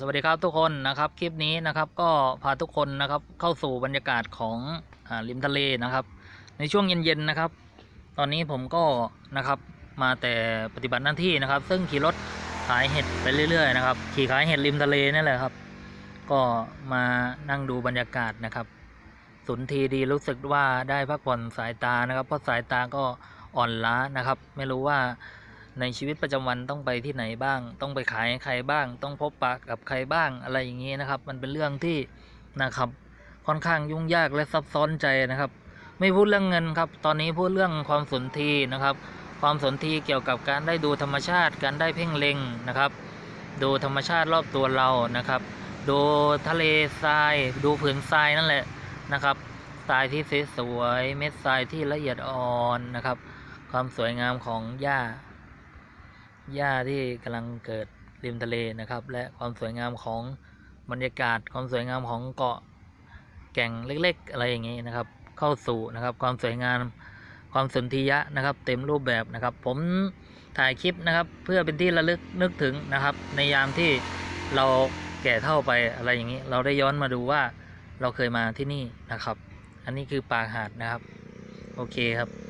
สวัสดีครับทุกคนนะครับคลิปนี้นะครับก็พาทุกคนนะครับเข้าสู่บรรยากาศของอริมทะเลนะครับ ในช่วงเย็นๆนะครับ ตอนนี้ผมก็นะครับมาแต่ปฏิบัติหน้าที่นะครับ ซึ่งขี่รถขายเห็ดไปเรื่อยๆนะครับขี่ขายเห็ดริมทะเลนี่แหละครับ ก็มานั่งดูบรรยากาศนะครับ สุนทีดีรู้สึกว่าได้พักผ่อนสายตานะครับ เพราะสายตาก็อ่อนล้านะครับ ไม่รู้ว่า ในชีวิตประจำวันต้องไปที่ไหนบ้าง ต้องไปขายให้ใครบ้าง ต้องพบปะกับใครบ้างอะไรอย่างนี้นะครับ มันเป็นเรื่องที่นะครับค่อนข้างยุ่งยากและซับซ้อนใจนะครับ ไม่พูดเรื่องเงินครับ ตอนนี้พูดเรื่องความสนทีนะครับ ความสนทีเกี่ยวกับการได้ดูธรรมชาติ การได้เพ่งเล็งนะครับ ดูธรรมชาติรอบตัวเรานะครับ ดูทะเลทราย ดูผืนทรายนั่นแหละนะครับทรายที่สวย เม็ดทรายที่ละเอียดอ่อนนะครับ ความสวยงามของหญ้า หญ้าที่กำลังเกิดริมทะเลนะครับ และความสวยงามของบรรยากาศความสวยงามของเกาะแก่งเล็ก ๆ อะไรอย่างนี้นะครับ เข้าสู่นะครับความสวยงามความสนธิยะนะครับ เต็มรูปแบบนะครับ ผมถ่ายคลิปนะครับ เพื่อเป็นที่ระลึกนึกถึงนะครับ ในยามที่เราแก่เท่าไปอะไรอย่างนี้ เราได้ย้อนมาดูว่าเราเคยมาที่นี่นะครับ อันนี้คือปากหาดนะครับ โอเคครับ